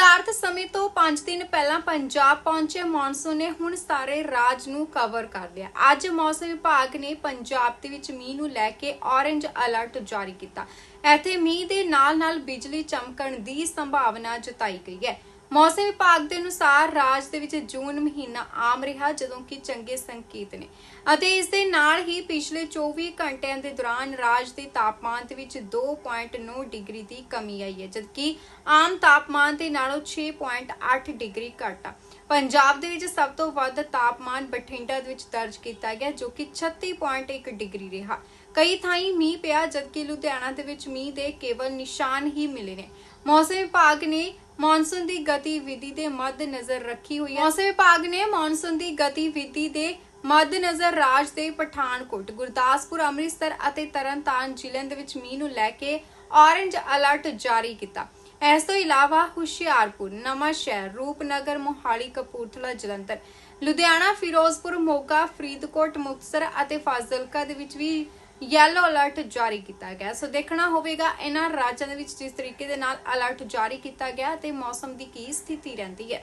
ਨਿਰਧਾਰਤ ਸਮੇਂ ਤੋਂ 5 ਦਿਨ ਪਹਿਲਾਂ ਪੰਜਾਬ ਪਹੁੰਚੇ ਮੌਨਸੂਨ ਨੇ ਹੁਣ ਸਾਰੇ ਰਾਜ ਨੂੰ ਕਵਰ ਕਰ ਲਿਆ। ਅੱਜ ਮੌਸਮ ਵਿਭਾਗ ਨੇ ਪੰਜਾਬ ਦੇ ਵਿੱਚ ਮੀਂਹ ਨੂੰ ਲੈ ਕੇ ਔਰੰਜ ਅਲਰਟ ਜਾਰੀ ਕੀਤਾ। ਇੱਥੇ ਮੀਂਹ ਦੇ ਨਾਲ-ਨਾਲ ਬਿਜਲੀ ਚਮਕਣ ਦੀ ਸੰਭਾਵਨਾ ਜਤਾਈ ਗਈ ਹੈ। ਮੌਸਮ ਵਿਭਾਗ ਦੇ ਅਨੁਸਾਰ ਰਾਜ ਦੇ ਵਿੱਚ ਜੂਨ ਮਹੀਨਾ ਆਮ ਰਿਹਾ, ਜਦੋਂ ਕਿ ਚੰਗੇ ਸੰਕੇਤ ਨੇ। ਅਤੇ ਇਸ ਦੇ ਨਾਲ ਹੀ ਪਿਛਲੇ 24 ਘੰਟਿਆਂ ਦੇ ਦੌਰਾਨ ਰਾਜ ਦੇ ਤਾਪਮਾਨ ਦੇ ਵਿੱਚ 2.9 ਡਿਗਰੀ ਦੀ ਕਮੀ ਆਈ ਹੈ, ਜਦਕਿ ਆਮ ਤਾਪਮਾਨ ਦੇ ਨਾਲੋਂ 6.8 ਡਿਗਰੀ ਘੱਟ ਆ। ਪੰਜਾਬ ਦੇ ਵਿੱਚ ਸਭ ਤੋਂ ਵੱਧ ਤਾਪਮਾਨ ਬਠਿੰਡਾ ਦੇ ਵਿੱਚ ਦਰਜ ਕੀਤਾ ਗਿਆ, ਜੋ ਕਿ 36.1 ਡਿਗਰੀ ਰਿਹਾ। ਕਈ ਥਾਈਂ ਮੀਂਹ ਪਿਆ, ਜਦਕਿ ਲੁਧਿਆਣਾ ਦੇ ਵਿੱਚ ਮੀਂਹ ਦੇ ਕੇਵਲ ਨਿਸ਼ਾਨ ਹੀ ਮਿਲੇ ਨੇ। ਮੌਸਮ ਵਿਭਾਗ ਨੇ ਮੌਨਸੂਨ ਦੀ ਗਤੀਵਿਧੀ ਦੇ ਮੱਦ ਨਜ਼ਰ ਰੱਖੀ ਹੋਈ ਹੈ। ਮੌਸਮ ਵਿਭਾਗ ਨੇ ਮੌਨਸੂਨ ਦੀ ਗਤੀਵਿਧੀ ਦੇ ਮੱਦ ਨਜ਼ਰ ਰਾਜ ਦੇ ਪਠਾਨਕੋਟ, ਗੁਰਦਾਸਪੁਰ, ਅੰਮ੍ਰਿਤਸਰ ਅਤੇ ਤਰਨਤਾਰਨ ਜ਼ਿਲ੍ਹਿਆਂ ਦੇ ਵਿੱਚ ਮੀਂਹ ਨੂੰ ਲੈ ਕੇ ਔਰੇਂਜ ਅਲਰਟ ਜਾਰੀ ਕੀਤਾ। ਇਸ ਤੋਂ ਇਲਾਵਾ ਹੁਸ਼ਿਆਰਪੁਰ ਨਵਾਂ ਸ਼ਹਿਰ ਰੂਪਨਗਰ, ਮੋਹਾਲੀ, ਕਪੂਰਥਲਾ, ਜਲੰਧਰ, ਲੁਧਿਆਣਾ, ਫਿਰੋਜ਼ਪੁਰ, ਮੋਗਾ, ਫਰੀਦਕੋਟ, ਮੁਕਤਸਰ ਅਤੇ ਫਾਜ਼ਿਲਕਾ ਦੇ ਵਿੱਚ ਵੀ ਯੈਲੋ ਅਲਰਟ ਜਾਰੀ ਕੀਤਾ ਗਿਆ। ਸੋ ਦੇਖਣਾ ਹੋਵੇਗਾ, ਇਹਨਾਂ ਰਾਜਾਂ ਦੇ ਵਿੱਚ ਜਿਸ ਤਰੀਕੇ ਦੇ ਨਾਲ ਅਲਰਟ ਜਾਰੀ ਕੀਤਾ ਗਿਆ ਤੇ ਮੌਸਮ ਦੀ ਕੀ ਸਥਿਤੀ ਰਹਿੰਦੀ ਹੈ।